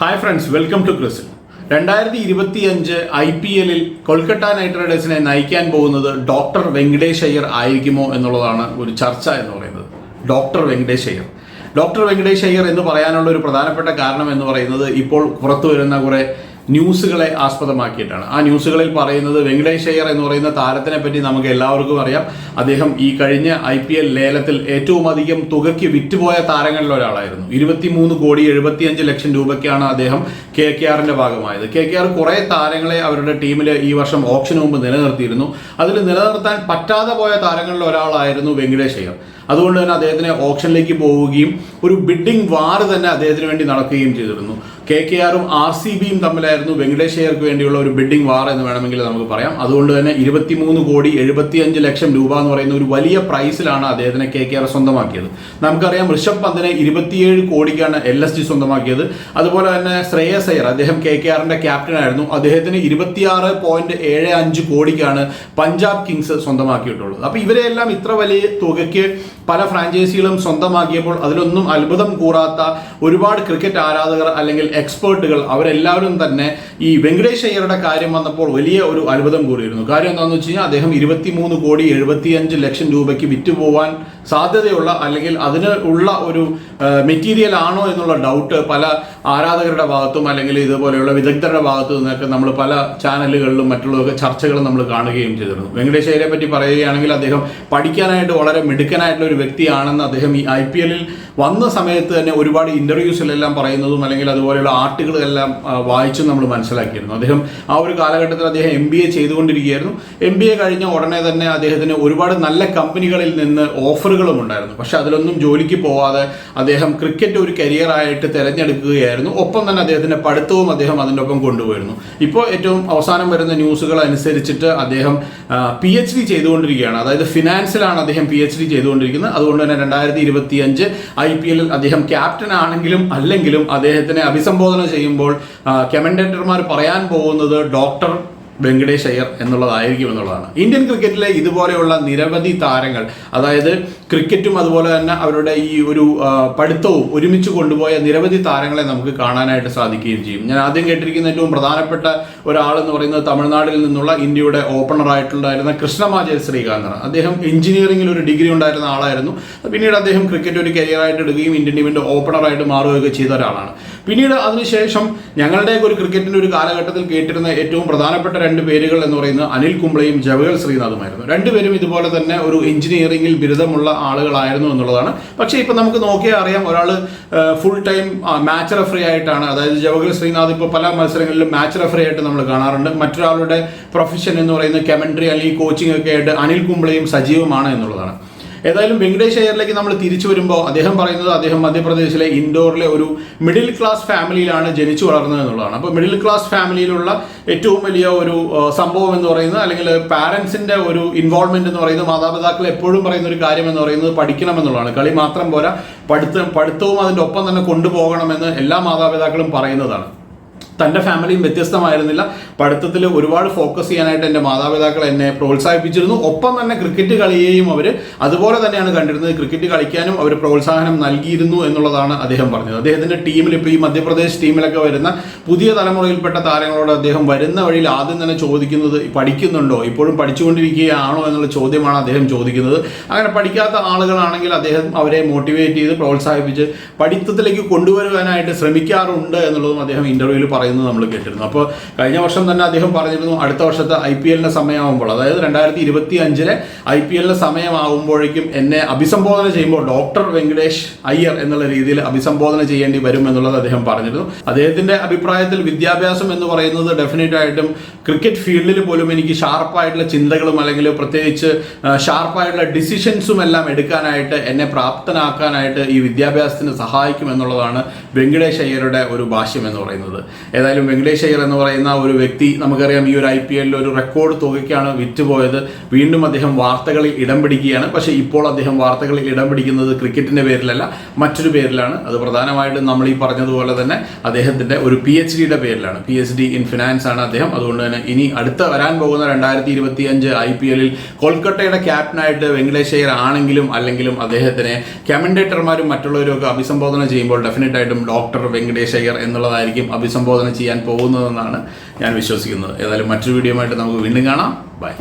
Hi friends welcome to ക്രിസിൽ രണ്ടായിരത്തി ഇരുപത്തി അഞ്ച് ഐ പി എല്ലിൽ കൊൽക്കത്ത നൈറ്റ് റൈഡേഴ്സിനെ നയിക്കാൻ പോകുന്നത് ഡോക്ടർ വെങ്കടേഷ് അയ്യർ ആയിരിക്കുമോ എന്നുള്ളതാണ് ഒരു ചർച്ച എന്ന് പറയുന്നത്. ഡോക്ടർ വെങ്കടേഷ് അയ്യർ ഡോക്ടർ വെങ്കടേഷ് അയ്യർ എന്ന് പറയാനുള്ള ഒരു പ്രധാനപ്പെട്ട കാരണം എന്ന് പറയുന്നത് ഇപ്പോൾ പുറത്തു വരുന്ന കുറെ ന്യൂസുകളെ ആസ്പദമാക്കിയിട്ടാണ്. ആ ന്യൂസുകളിൽ പറയുന്നത് വെങ്കടേഷ് അയ്യർ എന്ന് പറയുന്ന താരത്തിനെ പറ്റി നമുക്ക് എല്ലാവർക്കും അറിയാം. അദ്ദേഹം ഈ കഴിഞ്ഞ ഐ പി എൽ ലേലത്തിൽ ഏറ്റവും അധികം തുകയ്ക്ക് വിറ്റുപോയ താരങ്ങളിൽ ഒരാളായിരുന്നു. ഇരുപത്തിമൂന്ന് കോടി എഴുപത്തിയഞ്ച് ലക്ഷം രൂപയ്ക്കാണ് അദ്ദേഹം കെ കെ ആറിന്റെ ഭാഗമായത്. കെ കെ ആർ കുറെ താരങ്ങളെ അവരുടെ ടീമിൽ ഈ വർഷം ഓപ്ഷന് മുമ്പ് നിലനിർത്തിയിരുന്നു. അതിൽ നിലനിർത്താൻ പറ്റാതെ പോയ താരങ്ങളിൽ ഒരാളായിരുന്നു വെങ്കടേഷ് അയ്യർ. അതുകൊണ്ട് തന്നെ അദ്ദേഹത്തിന് ഓപ്ഷനിലേക്ക് പോവുകയും ഒരു ബിഡിംഗ് വാർ തന്നെ അദ്ദേഹത്തിന് വേണ്ടി നടക്കുകയും ചെയ്തിരുന്നു. കെ കെ ആറും ആർ സി ബിയും തമ്മിലായിരുന്നു വെങ്കടേഷ് അയ്യർക്ക് വേണ്ടിയുള്ള ഒരു ബിഡിംഗ് വാർ എന്ന് വേണമെങ്കിൽ നമുക്ക് പറയാം. അതുകൊണ്ട് തന്നെ ഇരുപത്തിമൂന്ന് കോടി എഴുപത്തിയഞ്ച് ലക്ഷം രൂപ എന്ന് പറയുന്ന ഒരു വലിയ പ്രൈസിലാണ് അദ്ദേഹത്തിനെ കെ കെ ആർ സ്വന്തമാക്കിയത്. നമുക്കറിയാം ഋഷഭ് പന്തിനെ ഇരുപത്തിയേഴ് കോടിക്കാണ് എൽ എസ് ജി സ്വന്തമാക്കിയത്. അതുപോലെ തന്നെ ശ്രേയസ് അയ്യർ അദ്ദേഹം കെ കെ ആറിന്റെ ക്യാപ്റ്റൻ ആയിരുന്നു. അദ്ദേഹത്തിന് ഇരുപത്തിയാറ് പോയിന്റ് ഏഴ് അഞ്ച് കോടിക്കാണ് പഞ്ചാബ് കിങ്സ് സ്വന്തമാക്കിയിട്ടുള്ളത്. അപ്പൊ ഇവരെല്ലാം ഇത്ര വലിയ തുകയ്ക്ക് പല ഫ്രാഞ്ചൈസികളും സ്വന്തമാക്കിയപ്പോൾ അതിലൊന്നും അത്ഭുതം കൂറാത്ത ഒരുപാട് ക്രിക്കറ്റ് ആരാധകർ അല്ലെങ്കിൽ എക്സ്പേർട്ടുകൾ അവരെല്ലാവരും തന്നെ ഈ വെങ്കടേഷ് അയ്യരുടെ കാര്യം വന്നപ്പോൾ വലിയ ഒരു അത്ഭുതം കൂടിയിരുന്നു. കാര്യം എന്താണെന്ന് വെച്ച് കഴിഞ്ഞാൽ അദ്ദേഹം ഇരുപത്തിമൂന്ന് കോടി എഴുപത്തിയഞ്ച് ലക്ഷം രൂപയ്ക്ക് വിറ്റുപോവാൻ സാധ്യതയുള്ള അല്ലെങ്കിൽ അതിന് ഉള്ള ഒരു മെറ്റീരിയൽ ആണോ എന്നുള്ള ഡൗട്ട് പല ആരാധകരുടെ ഭാഗത്തും അല്ലെങ്കിൽ ഇതുപോലെയുള്ള വിദഗ്ധരുടെ ഭാഗത്തു നിന്നൊക്കെ നമ്മൾ പല ചാനലുകളിലും മറ്റുള്ളതൊക്കെ ചർച്ചകളും നമ്മൾ കാണുകയും ചെയ്തിരുന്നു. അയ്യരെ പറ്റി പറയുകയാണെങ്കിൽ അദ്ദേഹം പഠിക്കാനായിട്ട് വളരെ മിടുക്കനായിട്ടുള്ള ഒരു വ്യക്തിയാണെന്ന് അദ്ദേഹം ഈ ഐ പി എല്ലിൽ വന്ന സമയത്ത് തന്നെ ഒരുപാട് ഇന്റർവ്യൂസിലെല്ലാം പറയുന്നതും അല്ലെങ്കിൽ അതുപോലെയുള്ള ആർട്ടുകളെല്ലാം വായിച്ചും നമ്മൾ മനസ്സിലാക്കിയിരുന്നു. അദ്ദേഹം ആ ഒരു കാലഘട്ടത്തിൽ അദ്ദേഹം എം ബി എ ചെയ്തുകൊണ്ടിരിക്കുകയായിരുന്നു. എം ബി എ കഴിഞ്ഞ ഉടനെ തന്നെ അദ്ദേഹത്തിന് ഒരുപാട് നല്ല കമ്പനികളിൽ നിന്ന് ഓഫറുകളും ഉണ്ടായിരുന്നു. പക്ഷെ അതിലൊന്നും ജോലിക്ക് പോവാതെ അദ്ദേഹം ക്രിക്കറ്റ് ഒരു കരിയറായിട്ട് തിരഞ്ഞെടുക്കുകയായിരുന്നു. ഒപ്പം തന്നെ അദ്ദേഹത്തിന്റെ പഠിത്തവും അദ്ദേഹം അതിന്റെ ഒപ്പം കൊണ്ടുപോയിരുന്നു. ഇപ്പോൾ ഏറ്റവും അവസാനം വരുന്ന ന്യൂസുകൾ അനുസരിച്ചിട്ട് അദ്ദേഹം പി എച്ച് ഡി ചെയ്തുകൊണ്ടിരിക്കുകയാണ്. അതായത് ഫിനാൻസിലാണ് അദ്ദേഹം പി എച്ച് ഡി ചെയ്തുകൊണ്ടിരിക്കുന്നത്. അതുകൊണ്ട് തന്നെ രണ്ടായിരത്തി ഇരുപത്തി അഞ്ച് ഐ പി എല്ലിൽ അദ്ദേഹം ക്യാപ്റ്റൻ ആണെങ്കിലും അല്ലെങ്കിലും അദ്ദേഹത്തിനെ അഭിസംബോധന ചെയ്യുമ്പോൾ കമൻഡേറ്റർമാർ പറയാൻ പോകുന്നത് ഡോക്ടർ വെങ്കടേഷ് അയ്യർ എന്നുള്ളതായിരിക്കും എന്നുള്ളതാണ്. ഇന്ത്യൻ ക്രിക്കറ്റിലെ ഇതുപോലെയുള്ള നിരവധി താരങ്ങൾ അതായത് ക്രിക്കറ്റും അതുപോലെ തന്നെ അവരുടെ ഈ ഒരു പഠിത്തവും ഒരുമിച്ച് കൊണ്ടുപോയ നിരവധി താരങ്ങളെ നമുക്ക് കാണാനായിട്ട് സാധിക്കുകയും ചെയ്യും. ഞാൻ ആദ്യം കേട്ടിരിക്കുന്ന ഏറ്റവും പ്രധാനപ്പെട്ട ഒരാളെന്ന് പറയുന്നത് തമിഴ്നാട്ടിൽ നിന്നുള്ള ഇന്ത്യയുടെ ഓപ്പണർ ആയിട്ടുണ്ടായിരുന്ന കൃഷ്ണമാചാര്യ ശ്രീകാന്താണ്. അദ്ദേഹം എഞ്ചിനീയറിംഗിൽ ഒരു ഡിഗ്രി ഉണ്ടായിരുന്ന ആളായിരുന്നു. പിന്നീട് അദ്ദേഹം ക്രിക്കറ്റ് ഒരു കരിയറായിട്ട് എടുക്കുകയും ഇന്ത്യൻ ടീമിന്റെ ഓപ്പണറായിട്ട് മാറുകയൊക്കെ ചെയ്ത ഒരാളാണ്. പിന്നീട് അതിനുശേഷം ഞങ്ങളുടെയൊക്കെ ഒരു ക്രിക്കറ്റിന്റെ ഒരു കാലഘട്ടത്തിൽ കേട്ടിരുന്ന ഏറ്റവും പ്രധാനപ്പെട്ട രണ്ട് പേരുകൾ എന്ന് പറയുന്നത് അനിൽ കുംബ്ലയും ജവഹർ ശ്രീനാഥുമായിരുന്നു. രണ്ടുപേരും ഇതുപോലെ തന്നെ ഒരു എഞ്ചിനീയറിംഗിൽ ബിരുദമുള്ള ആളുകളായിരുന്നു എന്നുള്ളതാണ്. പക്ഷേ ഇപ്പം നമുക്ക് നോക്കിയാൽ അറിയാം ഒരാൾ ഫുൾ ടൈം മാച്ച് റെഫറി ആയിട്ടാണ്. അതായത് ജവഹർ ശ്രീനാഥ് ഇപ്പോൾ പല മത്സരങ്ങളിലും മാച്ച് റെഫറി ആയിട്ട് നമ്മൾ കാണാറുണ്ട്. മറ്റൊരാളുടെ പ്രൊഫഷൻ എന്ന് പറയുന്നത് കമന്ററി അല്ലെങ്കിൽ കോച്ചിങ് ഒക്കെ ആയിട്ട് അനിൽ കുംബ്ലയും സജീവമാണ് എന്നുള്ളതാണ്. ഏതായാലും വെങ്കടേഷ് അയ്യറിലേക്ക് നമ്മൾ തിരിച്ചു വരുമ്പോൾ അദ്ദേഹം പറയുന്നത് അദ്ദേഹം മധ്യപ്രദേശിലെ ഇൻഡോറിലെ ഒരു മിഡിൽ ക്ലാസ് ഫാമിലിയിലാണ് ജനിച്ചു വളർന്നത് എന്നുള്ളതാണ്. അപ്പോൾ മിഡിൽ ക്ലാസ് ഫാമിലിയിലുള്ള ഏറ്റവും വലിയ ഒരു സംഭവം എന്ന് പറയുന്നത് അല്ലെങ്കിൽ പാരൻസിന്റെ ഒരു ഇൻവോൾവ്മെന്റ് എന്ന് പറയുന്നത് മാതാപിതാക്കൾ എപ്പോഴും പറയുന്ന ഒരു കാര്യം എന്ന് പറയുന്നത് പഠിക്കണം എന്നുള്ളതാണ്. കളി മാത്രം പോരാ പഠിത്തം പഠിത്തവും അതിന്റെ ഒപ്പം തന്നെ കൊണ്ടുപോകണമെന്ന് എല്ലാ മാതാപിതാക്കളും പറയുന്നതാണ്. തന്റെ ഫാമിലിയും വ്യത്യസ്തമായിരുന്നില്ല. പഠിത്തത്തിൽ ഒരുപാട് ഫോക്കസ് ചെയ്യാനായിട്ട് എന്റെ മാതാപിതാക്കൾ എന്നെ പ്രോത്സാഹിപ്പിച്ചിരുന്നു. ഒപ്പം തന്നെ ക്രിക്കറ്റ് കളിയെയും അവർ അതുപോലെ തന്നെയാണ് കണ്ടിരുന്നത്. ക്രിക്കറ്റ് കളിക്കാനും അവർ പ്രോത്സാഹനം നൽകിയിരുന്നു എന്നുള്ളതാണ് അദ്ദേഹം പറഞ്ഞത്. അദ്ദേഹത്തിന്റെ ടീമിൽ ഇപ്പോൾ ഈ മധ്യപ്രദേശ് ടീമിലൊക്കെ വരുന്ന പുതിയ തലമുറയിൽപ്പെട്ട താരങ്ങളോട് അദ്ദേഹം വരുന്ന വഴിയിൽ ആദ്യം തന്നെ ചോദിക്കുന്നത് പഠിക്കുന്നുണ്ടോ? ഇപ്പോഴും പഠിച്ചുകൊണ്ടിരിക്കുകയാണോ എന്നുള്ള ചോദ്യമാണ് അദ്ദേഹം ചോദിക്കുന്നത്. അങ്ങനെ പഠിക്കാത്ത ആളുകളാണെങ്കിൽ അദ്ദേഹം അവരെ മോട്ടിവേറ്റ് ചെയ്ത് പ്രോത്സാഹിപ്പിച്ച് പഠിത്തത്തിലേക്ക് കൊണ്ടുവരുവാനായിട്ട് ശ്രമിക്കാറുണ്ട് എന്നുള്ളതും അദ്ദേഹം ഇന്റർവ്യൂവിൽ പറയുന്നത് നമ്മൾ കേട്ടിരുന്നു. അപ്പോൾ കഴിഞ്ഞ വർഷം തന്നെ അദ്ദേഹം പറഞ്ഞിരുന്നു അടുത്ത വർഷത്തെ ഐ പി എല്ലിന്റെ സമയമാകുമ്പോൾ അതായത് രണ്ടായിരത്തി ഇരുപത്തി അഞ്ചിലെ ഐ പി എല്ലിന്റെ സമയമാകുമ്പോഴേക്കും എന്നെ അഭിസംബോധന ചെയ്യുമ്പോൾ ഡോക്ടർ വെങ്കടേഷ് അയ്യർ എന്നുള്ള രീതിയിൽ അഭിസംബോധന ചെയ്യേണ്ടി വരും എന്നുള്ളത് അദ്ദേഹം പറഞ്ഞിരുന്നു. അദ്ദേഹത്തിന്റെ അഭിപ്രായത്തിൽ വിദ്യാഭ്യാസം എന്ന് പറയുന്നത് ഡെഫിനറ്റ് ആയിട്ടും ക്രിക്കറ്റ് ഫീൽഡിൽ പോലും എനിക്ക് ഷാർപ്പായിട്ടുള്ള ചിന്തകളും അല്ലെങ്കിൽ പ്രത്യേകിച്ച് ഷാർപ്പായിട്ടുള്ള ഡിസിഷൻസും എല്ലാം എടുക്കാനായിട്ട് എന്നെ പ്രാപ്തനാക്കാനായിട്ട് ഈ വിദ്യാഭ്യാസത്തിന് സഹായിക്കും എന്നുള്ളതാണ് വെങ്കടേഷ് അയ്യരുടെ ഒരു ഭാഷ്യം എന്ന് പറയുന്നത്. ഏതായാലും വെങ്കടേഷ് അയ്യർ എന്ന് പറയുന്ന ഒരു വ്യക്തി നമുക്കറിയാം ഈ ഒരു ഐ പി എല്ലിൽ ഒരു റെക്കോർഡ് തുകയ്ക്കാണ് വിറ്റുപോയത്. വീണ്ടും അദ്ദേഹം വാർത്തകളിൽ ഇടം പിടിക്കുകയാണ്. പക്ഷേ ഇപ്പോൾ അദ്ദേഹം വാർത്തകളിൽ ഇടം പിടിക്കുന്നത് ക്രിക്കറ്റിന്റെ പേരിലല്ല മറ്റൊരു പേരിലാണ്. അത് പ്രധാനമായിട്ടും നമ്മൾ ഈ പറഞ്ഞതുപോലെ തന്നെ അദ്ദേഹത്തിന്റെ ഒരു പി എച്ച് ഡിയുടെ പേരിലാണ്. P H D in finance ആണ് അദ്ദേഹം. അതുകൊണ്ട് തന്നെ ഇനി അടുത്ത വരാൻ പോകുന്ന രണ്ടായിരത്തി ഇരുപത്തി അഞ്ച് ഐ പി എല്ലിൽ കൊൽക്കത്തയുടെ ക്യാപ്റ്റനായിട്ട് വെങ്കടേഷ് അയ്യർ ആണെങ്കിലും അല്ലെങ്കിലും അദ്ദേഹത്തിനെ കമൻഡേറ്റർമാരും മറ്റുള്ളവരും ഒക്കെ അഭിസംബോധന ചെയ്യുമ്പോൾ ഡെഫിനറ്റായിട്ടും ഡോക്ടർ വെങ്കടേഷ് അയ്യർ എന്നുള്ളതായിരിക്കും അഭിസംബോധന ചെയ്യാൻ പോകുന്നതെന്നാണ് ഞാൻ വിശ്വസിക്കുന്നത്. ഏതായാലും മറ്റൊരു വീഡിയോ ആയിട്ട് നമുക്ക് വീണ്ടും കാണാം. ബൈ